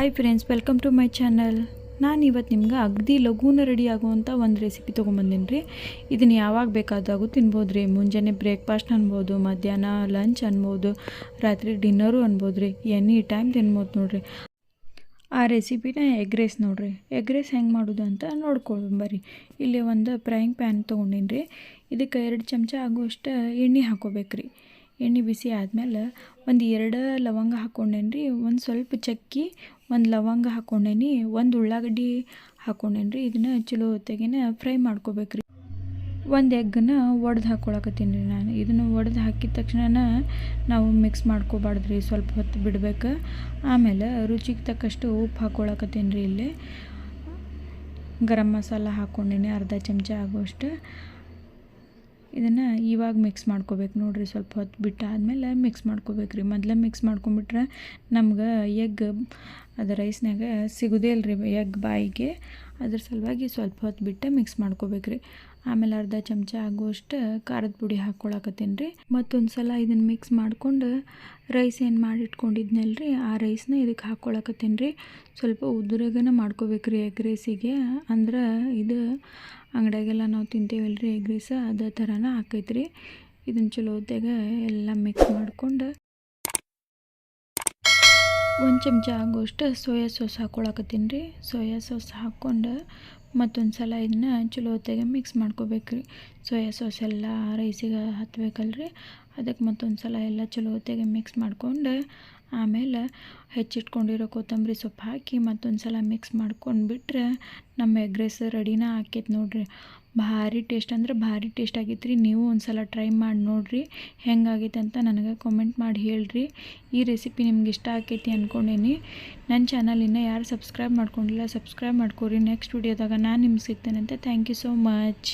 Hi friends welcome to my channel ನಾನು ಇವತ್ತು ನಿಮ್ಗೆ ಅಗದಿ ಲಘೂನ ರೆಡಿ ಆಗುವಂಥ ಒಂದು ರೆಸಿಪಿ ತೊಗೊಂಬಂದಿನಿ ರೀ ಇದನ್ನು ಯಾವಾಗ ಬೇಕಾದಾಗೂ ತಿನ್ಬೋದು ರೀ ಮುಂಜಾನೆ ಬ್ರೇಕ್ಫಾಸ್ಟ್ ಅನ್ಬೋದು, ಮಧ್ಯಾಹ್ನ ಲಂಚ್ ಅನ್ಬೋದು, ರಾತ್ರಿ ಡಿನ್ನರು ಅನ್ಬೋದು ರೀ ಎನಿ ಟೈಮ್ ತಿನ್ಬೋದು ನೋಡಿರಿ. ಆ ರೆಸಿಪಿನ ಎಗ್ ರೈಸ್ ನೋಡಿರಿ. ಎಗ್ ರೈಸ್ ಹೆಂಗೆ ಮಾಡೋದು ಅಂತ ನೋಡ್ಕೊಳ್ಳಿ ಬರ್ರಿ. ಇಲ್ಲಿ ಒಂದು ಫ್ರೈಯಿಂಗ್ ಪ್ಯಾನ್ ತೊಗೊಂಡಿನಿ ರೀ ಇದಕ್ಕೆ ಎರಡು ಚಮಚ ಆಗುವಷ್ಟು ಎಣ್ಣೆ ಹಾಕೋಬೇಕು ರೀ ಎಣ್ಣೆ ಬಿಸಿ ಆದಮೇಲೆ ಒಂದು ಎರಡು ಲವಂಗ ಹಾಕ್ಕೊಂಡೇನಿ ರೀ ಒಂದು ಸ್ವಲ್ಪ ಚಕ್ಕಿ, ಒಂದು ಲವಂಗ ಹಾಕ್ಕೊಂಡೇನಿ ಒಂದು ಉಳ್ಳಾಗಡ್ಡಿ ಹಾಕ್ಕೊಂಡೇನಿ ರೀ ಇದನ್ನ ಚಲೋ ಹೊತ್ತಿಗೆನ ಫ್ರೈ ಮಾಡ್ಕೋಬೇಕು ರೀ ಒಂದು ಎಗ್ಗನ್ನ ಒಡೆದು ಹಾಕ್ಕೊಳಕತ್ತೀನಿ ರೀ ನಾನು. ಇದನ್ನು ಒಡೆದು ಹಾಕಿದ ತಕ್ಷಣ ನಾವು ಮಿಕ್ಸ್ ಮಾಡ್ಕೋಬಾರ್ದು ರೀ ಸ್ವಲ್ಪ ಹೊತ್ತು ಬಿಡ್ಬೇಕು. ಆಮೇಲೆ ರುಚಿಗೆ ತಕ್ಕಷ್ಟು ಉಪ್ಪು ಹಾಕ್ಕೊಳಕತ್ತೀನಿ ರೀ ಇಲ್ಲಿ. ಗರಂ ಮಸಾಲ ಹಾಕ್ಕೊಂಡೇನಿ ಅರ್ಧ ಚಮಚ ಆಗುವಷ್ಟು. ಇದನ್ನು ಇವಾಗ ಮಿಕ್ಸ್ ಮಾಡ್ಕೋಬೇಕು ನೋಡಿರಿ. ಸ್ವಲ್ಪ ಹೊತ್ತು ಬಿಟ್ಟು ಆದಮೇಲೆ ಮಿಕ್ಸ್ ಮಾಡ್ಕೋಬೇಕು ರೀ ಮೊದಲೇ ಮಿಕ್ಸ್ ಮಾಡ್ಕೊಂಬಿಟ್ರೆ ನಮ್ಗೆ ಎಗ್ ಅದು ರೈಸ್ನಾಗ ಸಿಗೋದೇ ಇಲ್ಲ ರೀ ಎಗ್ ಬಾಯಿಗೆ. ಅದ್ರ ಸಲುವಾಗಿ ಸ್ವಲ್ಪ ಹೊತ್ತು ಬಿಟ್ಟು ಮಿಕ್ಸ್ ಮಾಡ್ಕೋಬೇಕು ರೀ ಆಮೇಲೆ ಅರ್ಧ ಚಮಚ ಆಗುವಷ್ಟು ಖಾರದ ಪುಡಿ ಹಾಕ್ಕೊಳಕತ್ತೀನಿ ರೀ. ಮತ್ತೊಂದು ಸಲ ಇದನ್ನು ಮಿಕ್ಸ್ ಮಾಡ್ಕೊಂಡು ರೈಸ್ ಏನು ಮಾಡಿಟ್ಕೊಂಡಿದ್ನಲ್ಲ ರೀ ಆ ರೈಸ್ನ ಇದಕ್ಕೆ ಹಾಕ್ಕೊಳಕತ್ತೀನಿ ರೀ. ಸ್ವಲ್ಪ ಉದುರಗನ ಮಾಡ್ಕೋಬೇಕು ರೀ ಎಗ್ ರೈಸಿಗೆ ಅಂದ್ರೆ ಇದು ಅಂಗಡಿಯಾಗೆಲ್ಲ ನಾವು ತಿಂತೇವಲ್ಲ ರೀ ಎಗ್ ರೈಸ್ ಅದೇ ಥರನ ಆಕೈತೆ ರೀ ಇದನ್ನು ಚಲೋತ್ತಾಗ ಎಲ್ಲ ಮಿಕ್ಸ್ ಮಾಡ್ಕೊಂಡು ಒಂದು ಚಮಚ ಆಗುವಷ್ಟು ಸೋಯಾ ಸಾಸ್ ಹಾಕ್ಕೊಳಕತ್ತೀನಿ ರೀ. ಸೋಯಾ ಸಾಸ್ ಹಾಕ್ಕೊಂಡು ಮತ್ತೊಂದು ಸಲ ಇದನ್ನ ಚಲೋ ಹೊತ್ತಾಗೆ ಮಿಕ್ಸ್ ಮಾಡ್ಕೋಬೇಕು ರೀ ಸೋಯಾ ಸಾಸ್ ಎಲ್ಲ ರೈಸಿಗೆ ಹತ್ತಬೇಕಲ್ರಿ ಅದಕ್ಕೆ ಮತ್ತೊಂದು ಸಲ ಎಲ್ಲ ಚಲೋ ಹೊತ್ತಿಗೆ ಮಿಕ್ಸ್ ಮಾಡ್ಕೊಂಡು, ಆಮೇಲೆ ಹೆಚ್ಚಿಟ್ಕೊಂಡಿರೋ ಕೊತ್ತಂಬರಿ ಸೊಪ್ಪು ಹಾಕಿ ಮತ್ತೊಂದು ಸಲ ಮಿಕ್ಸ್ ಮಾಡ್ಕೊಂಡು ಬಿಟ್ರೆ ನಮ್ಮ ಎಗ್ ರೈಸ್ ರೆಡಿನ ಆಕೈತೆ ನೋಡಿರಿ. ಭಾರಿ ಟೇಸ್ಟ್ ಅಂದ್ರೆ ಭಾರಿ ಟೇಸ್ಟ್ ಆಗೈತೆ ರೀ. ನೀವು ಒಂದು ಸಲ ಟ್ರೈ ಮಾಡಿ ನೋಡಿರಿ. ಹೆಂಗಾಗೈತೆ ಅಂತ ನನಗೆ ಕಾಮೆಂಟ್ ಮಾಡಿ ಹೇಳ್ರಿ. ಈ ರೆಸಿಪಿ ನಿಮ್ಗೆ ಇಷ್ಟ ಆಕೈತಿ ಅಂದ್ಕೊಂಡೇನಿ ನನ್ನ ಚಾನಲ್ ಇನ್ನೂ ಯಾರು ಸಬ್ಸ್ಕ್ರೈಬ್ ಮಾಡ್ಕೊಂಡಿಲ್ಲ ಸಬ್ಸ್ಕ್ರೈಬ್ ಮಾಡ್ಕೊರಿ. ನೆಕ್ಸ್ಟ್ ವಿಡಿಯೋದಾಗ ನಾನು ನಿಮ್ಗೆ ಸಿಗ್ತೇನೆ ಅಂತ ಥ್ಯಾಂಕ್ ಯು ಸೋ ಮಚ್